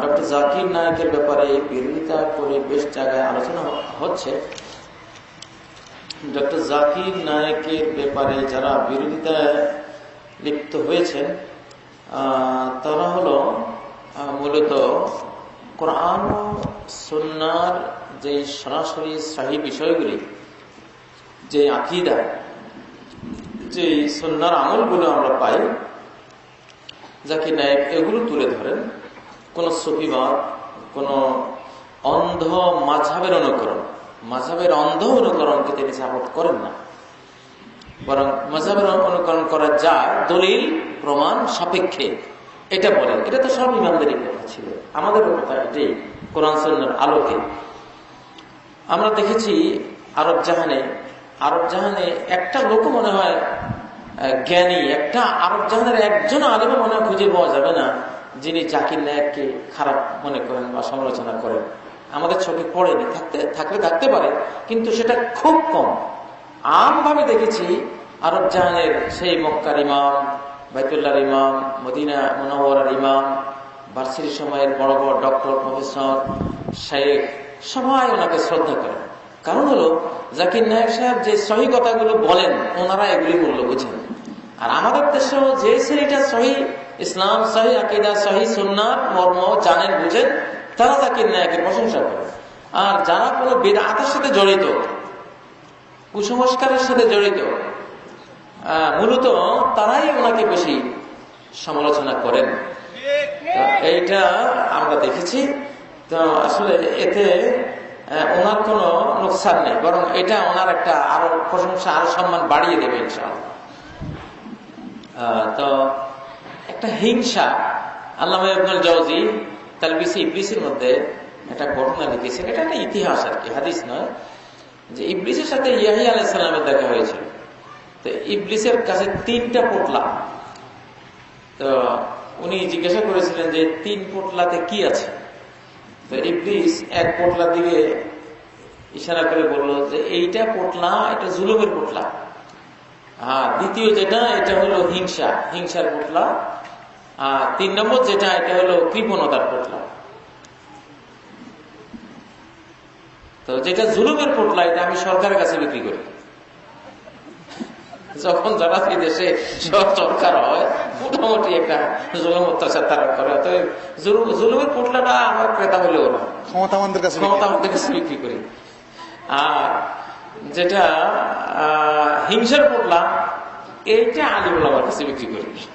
Doctor Zakir নায়কের ব্যাপারে বিরোধিতা করে বেশ জায়গায় আলোচনা হচ্ছে। ডক্টর জাকির নায়কের ব্যাপারে যারা বিরোধিতায় লিপ্ত হয়েছেন তারা হল মূলত কোরআন সন্ন্যার যে সরাসরি সাহি বিষয়গুলি, যে আকিদা, যে সন্ন্যার আমলগুলো আমরা পাই, জাকির নায়ক এগুলো তুলে ধরেন। কোন সফিবাদ, কোন অন্ধ মাঝাবের অনুকরণ মাঝাবের অন্ধ অনুকরণকে তিনি সাপোর্ট করেন না। বরং মাঝাবের অনুকরণ করা যায় দলিল, প্রমাণ, সাপেক্ষে, এটা বলেন। এটা তো সব ইমানদারি কথা ছিল। আমাদের কথা এটাই, কোরআন সন্ন্যার আলোকে। আমরা দেখেছি আরব জাহানে আরব জাহানে একটা লোক মনে হয় জ্ঞানী, একটা আরব জাহানের একজন আলেমও মনে হয় খুঁজে পাওয়া যাবে না। যিনি জাকির নায়ককে খারাপ মনে করেন বা সমালোচনা করেন, আমাদের চোখে পড়েনি, থাকতে, থাকলে থাকতে পারে, কিন্তু সেটা খুব কম। আমভাবে দেখেছি, আরব জাহানের সেই মক্কার ইমাম, বাইতুল্লাহর ইমাম, মদিনা মনোহরার ইমাম ভার্সিটি সময়ের বড় বড় ডক্টর, প্রফেসর শেখ সবাই ওনাকে শ্রদ্ধা করেন। কারণ হলো, জাকির নায়ক সাহেব যে সহি কথাগুলো বলেন, ওনারা এগুলি মূল্য বুঝেন। আর আমাদের দেশেও যে শ্রেণীটা সহি ইসলাম সহি আকিদা সহি সুন্নার মর্ম জানেন বুঝেন তারা জাকির নায়কের প্রশংসা করেন আর যারা কোনো বেদাতের সাথে জড়িত কুসংস্কারের সাথে জড়িত মূলত তারাই ওনাকে বেশি সমালোচনা করেন। এইটা আমরা দেখেছি। তো আসলে এতে ওনার কোনো নোকসান নেই বরং এটা ওনার একটা আরও প্রশংসা আরও সম্মান বাড়িয়ে দেবে ইনশাআল্লাহ। আহ, তো একটা হিংসা। আল্লাহ জওজি তালবিসি ইবলিসের মধ্যে একটা ঘটনা লিখেছেন। এটা একটা ইতিহাস আর কি, হাদিস নয়। যে ইবলিসের সাথে ইয়াহি আলাইসাল্লামের দেখা হয়েছিল। তো ইবলিসের কাছে তিনটা পোটলা। তো উনি জিজ্ঞাসা করেছিলেন যে তিন পোটলাতে কি আছে? তো ইবলিস এক পোটলার দিকে ইশারা করে বলল যে এইটা পোটলা, এটা জুলুমের পোটলা। আর দ্বিতীয় যেটা, এটা হলো হিংসা। হিংসার পোটলা। আর তিন নম্বর যেটা এটা হলো কৃপণতার পোটলা। তো যেটা জুলুমের পোটলা এটা আমি সরকারের কাছে বিক্রি করি। যখন যারা এই দেশে সব সরকার হয় মোটামুটি একটা জুলুম অত্যাচার তারা করে। তো জুলুম- জুলুমের পোটলাটা আমার ক্রেতা হলে ওরা ক্ষমতাবানদের কাছে ক্ষমতা আমাদের কাছে বিক্রি করি। আর যেটা আহ, হিংসার পোটলা এইটা আলিমুল আমার কাছে বিক্রি করি।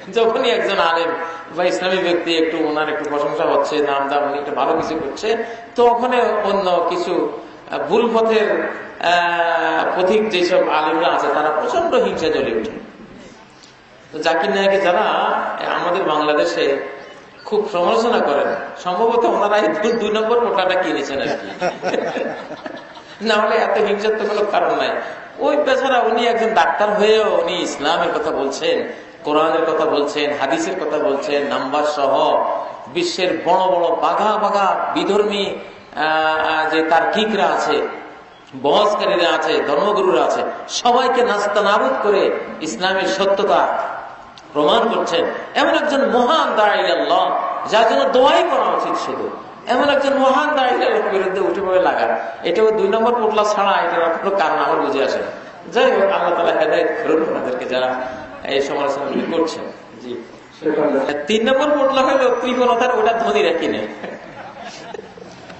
যখনই একজন আলেম বা ইসলামী ব্যক্তি একটু ওনার একটু প্রশংসা হচ্ছে নাম দাম উনি একটু ভালো কিছু করছে তো ওখানে অন্য কিছু ভুল পথের পথিক যেসব আলিমরা আছে, তারা প্রচণ্ড হিংসা জ্বলে তো জাকির নায়কে যারা আমাদের বাংলাদেশে খুব সমালোচনা করেন। সম্ভবত ওনারা দুই নম্বর পোটাটা কিনেছেন আর কি। না হলে এত হিংসার তো কোনো কারণ নাই। ওই বেচারা উনি একজন ডাক্তার হয়েও উনি ইসলামের কথা বলছেন। কোরআনের কথা বলছেন, হাদিসের কথা বলছেন, নাম্বার সহ বিশ্বের বড় বড় বাঘা বাঘা বিধর্মী যে তার কিকরা আছে বহসকারীরা আছে, ধর্মগুরুরা আছে, সবাইকে নাস্তা নাবুদ করে ইসলামের সত্যতা প্রমাণ করছেন। এমন একজন মহান দাঁড়াই যার জন্য দোয়াই করা উচিত শুধু। এমন একজন মহান দাঁড়াই বিরুদ্ধে উঠে পড়ে লাগা এটাও দুই নম্বর পোটলা ছাড়া এটার কোনো কারণ আমার বুঝে আসে। যাই হোক, আল্লাহ তালা হেদায়ত করুন ওনাদেরকে যারা এই সমালোচনা করছেন। জি। তিন নম্বর পোটলা হলো কৃপণতার ওটা ধনী রাখি নেই।